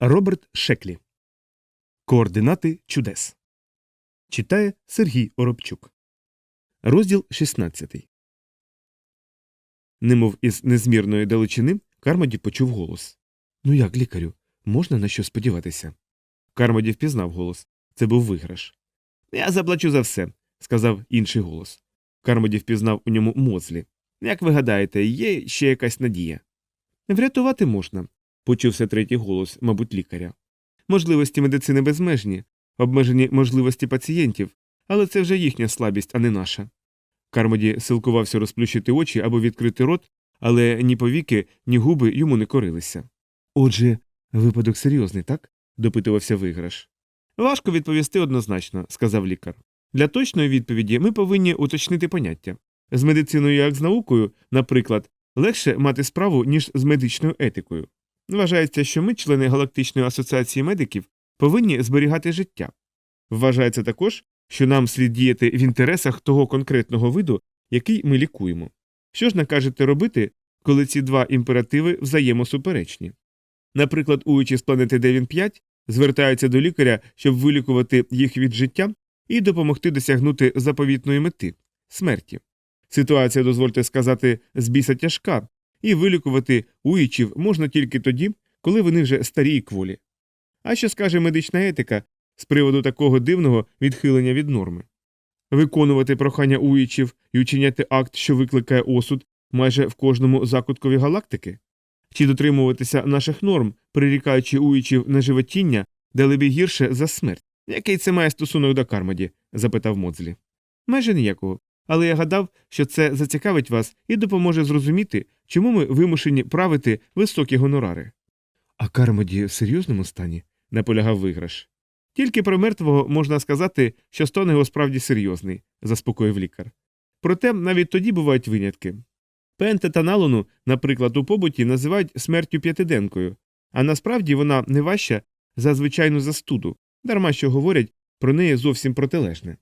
Роберт Шеклі. Координати чудес. Читає Сергій Оробчук. Розділ 16. Немов із незмірної далечини Кармоді почув голос. Ну як, лікарю, можна на що сподіватися? Кармоді впізнав голос. Це був виграш. Я заплачу за все, сказав інший голос. Кармоді впізнав у ньому Моцлі. Як ви гадаєте, є ще якась надія? Врятувати можна, почувся третій голос, мабуть, лікаря. Можливості медицини безмежні, обмежені можливості пацієнтів, але це вже їхня слабість, а не наша. Кармоді силкувався розплющити очі або відкрити рот, але ні повіки, ні губи йому не корилися. Отже, випадок серйозний, так? допитувався виграш. Важко відповісти однозначно, сказав лікар. Для точної відповіді ми повинні уточнити поняття. З медициною, як з наукою, наприклад, легше мати справу, ніж з медичною етикою. Вважається, що ми, члени Галактичної асоціації медиків, повинні зберігати життя. Вважається також, що нам слід діяти в інтересах того конкретного виду, який ми лікуємо. Що ж накажете робити, коли ці два імперативи взаємосуперечні? Наприклад, уючі з планети Девін 5 звертаються до лікаря, щоб вилікувати їх від життя і допомогти досягнути заповітної мети смерті. Ситуація, дозвольте сказати, з біса тяжка, і вилікувати уїчів можна тільки тоді, коли вони вже старі і кволі. А що скаже медична етика з приводу такого дивного відхилення від норми? Виконувати прохання уїчів і учиняти акт, що викликає осуд майже в кожному закуткові галактики? Чи дотримуватися наших норм, прирікаючи уїчів на животіння, далебі гірше за смерть? Який це має стосунок до Кармоді? запитав Моцлі. Майже ніякого. Але я гадав, що це зацікавить вас і допоможе зрозуміти, чому ми вимушені правити високі гонорари. А Кармоді в серйозному стані? наполягав виграш. Тільки про мертвого можна сказати, що стан його справді серйозний, заспокоїв лікар. Проте навіть тоді бувають винятки. Пентетаналону, наприклад, у побуті називають смертю п'ятиденкою, а насправді вона не важча за звичайну застуду, дарма що говорять про неї зовсім протилежне.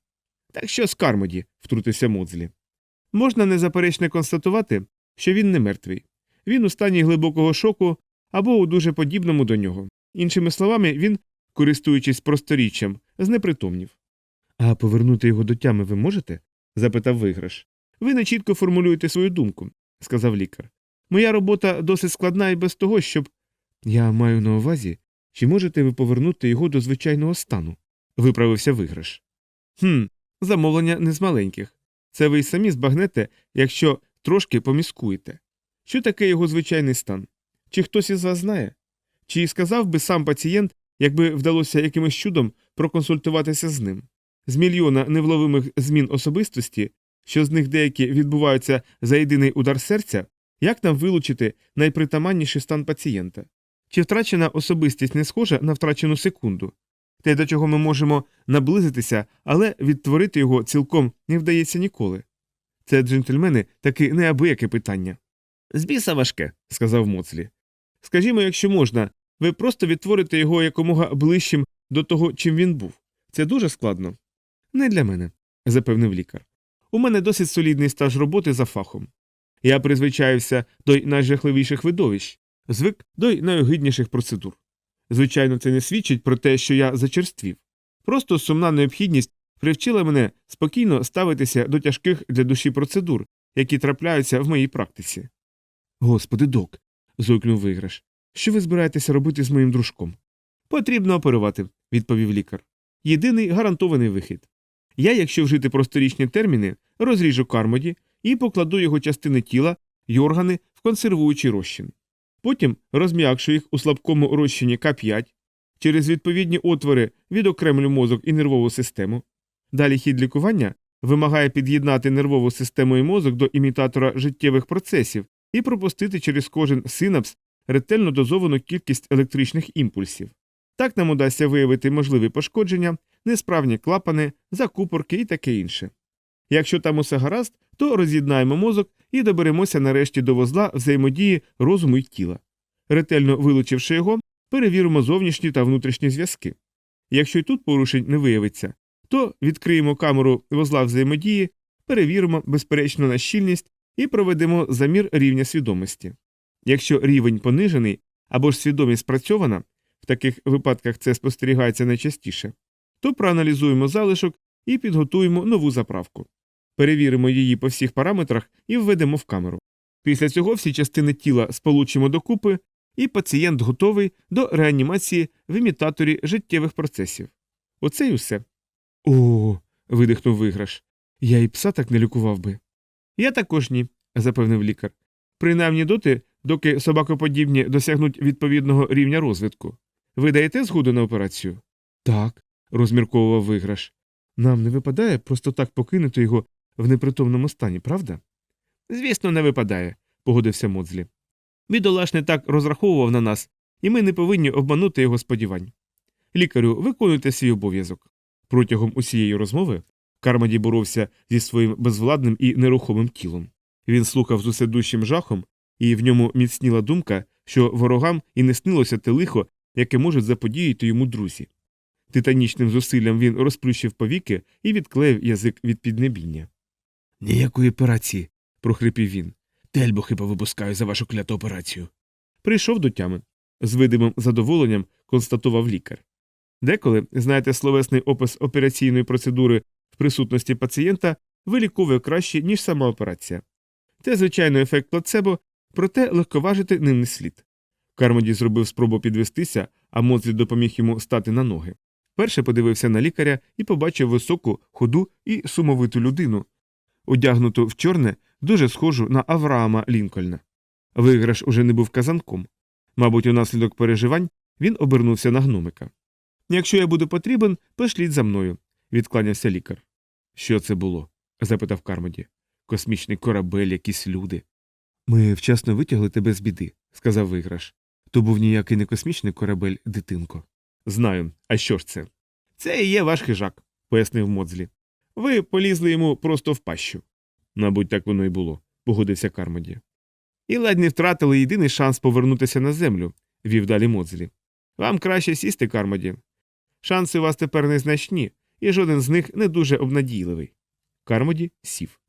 Так що з Кармоді, втрутився Моцлі. Можна незаперечно констатувати, що він не мертвий. Він у стані глибокого шоку або у дуже подібному до нього. Іншими словами, він, користуючись просторіччям, знепритомнів. А повернути його до тями ви можете? запитав виграш. Ви не чітко формулюєте свою думку, сказав лікар. Моя робота досить складна і без того, щоб. Я маю на увазі, чи можете ви повернути його до звичайного стану? виправився виграш. Хм, замовлення не з маленьких. Це ви й самі збагнете, якщо трошки поміскуєте. Що таке його звичайний стан? Чи хтось із вас знає? Чи сказав би сам пацієнт, якби вдалося якимось чудом проконсультуватися з ним? З мільйона невловимих змін особистості, що з них деякі відбуваються за єдиний удар серця, як нам вилучити найпритаманніший стан пацієнта? Чи втрачена особистість не схожа на втрачену секунду? Те, до чого ми можемо наблизитися, але відтворити його цілком не вдається ніколи. Це, джентльмени, таки неабияке питання. Збіса важке, сказав Моцлі. Скажімо, якщо можна, ви просто відтворите його якомога ближчим до того, чим він був. Це дуже складно. Не для мене, запевнив лікар. У мене досить солідний стаж роботи за фахом. Я призвичаївся до найжахливіших видовищ, звик до найогидніших процедур. Звичайно, це не свідчить про те, що я зачерствів. Просто сумна необхідність привчила мене спокійно ставитися до тяжких для душі процедур, які трапляються в моїй практиці. Господи, док. зойкнув виграш. Що ви збираєтеся робити з моїм дружком? Потрібно оперувати, відповів лікар. Єдиний гарантований вихід. Я, якщо вжити просторічні терміни, розріжу кармоді і покладу його частини тіла й органи в консервуючий розчин. Потім розм'якшу їх у слабкому розчині К5, через відповідні отвори відокремлю мозок і нервову систему. Далі хід лікування вимагає під'єднати нервову систему і мозок до імітатора життєвих процесів і пропустити через кожен синапс ретельно дозовану кількість електричних імпульсів. Так нам удасться виявити можливі пошкодження, несправні клапани, закупорки і таке інше. Якщо там усе гаразд, то роз'єднаємо мозок і доберемося нарешті до вузла взаємодії розуму й тіла. Ретельно вилучивши його, перевіримо зовнішні та внутрішні зв'язки. Якщо й тут порушень не виявиться, то відкриємо камеру вузла взаємодії, перевіримо безперечно на щільність і проведемо замір рівня свідомості. Якщо рівень понижений або ж свідомість спрацьована, в таких випадках це спостерігається найчастіше, то проаналізуємо залишок і підготуємо нову заправку. Перевіримо її по всіх параметрах і введемо в камеру. Після цього всі частини тіла сполучимо докупи, і пацієнт готовий до реанімації в імітаторі життєвих процесів. Оце й усе. О. видихнув виграш. Я і пса так не лікував би. Я також ні, запевнив лікар. Принаймні доти, доки собакоподібні досягнуть відповідного рівня розвитку. Ви даєте згоду на операцію? Так, розмірковував виграш. Нам не випадає просто так покинути його в непритомному стані, правда? Звісно, не випадає, погодився Моdzлі. Бідолаш не так розраховував на нас, і ми не повинні обманути його сподівань. Лікарю, виконуйте свій обов'язок. Протягом усієї розмови Кармаді боровся зі своїм безвладним і нерухомим тілом. Він слухав з уседущим жахом, і в ньому міцніла думка, що ворогам і не снилося те лихо, яке можуть заподіяти йому друзі. Титанічним зусиллям він розплющив повіки і відклеїв язик від піднебіння. Ніякої операції, прохрипів він. Тельбу хіба випускаю за вашу кляту операцію. Прийшов до тями. З видимим задоволенням констатував лікар. Деколи, знаєте, словесний опис операційної процедури в присутності пацієнта виліковує краще, ніж сама операція. Це, звичайно, ефект плацебо, проте легковажити ним не слід. Кармоді зробив спробу підвестися, а Моцлі допоміг йому стати на ноги. Перше подивився на лікаря і побачив високу, худу і сумовиту людину, одягнуту в чорне, дуже схожу на Авраама Лінкольна. Виграш уже не був казанком. Мабуть, унаслідок переживань він обернувся на гномика. Якщо я буду потрібен, пошліть за мною, відкланявся лікар. Що це було? запитав Кармоді. Космічний корабель, якісь люди. Ми вчасно витягли тебе з біди, сказав виграш. То був ніякий не космічний корабель, дитинко. Знаю, а що ж це? Це і є ваш хижак, пояснив Моцлі. Ви полізли йому просто в пащу. Мабуть, так воно й було, погодився Кармоді. І ледь не втратили єдиний шанс повернутися на землю, вів далі Моцлі. Вам краще сісти, Кармоді. Шанси у вас тепер незначні, і жоден з них не дуже обнадійливий. Кармоді сів.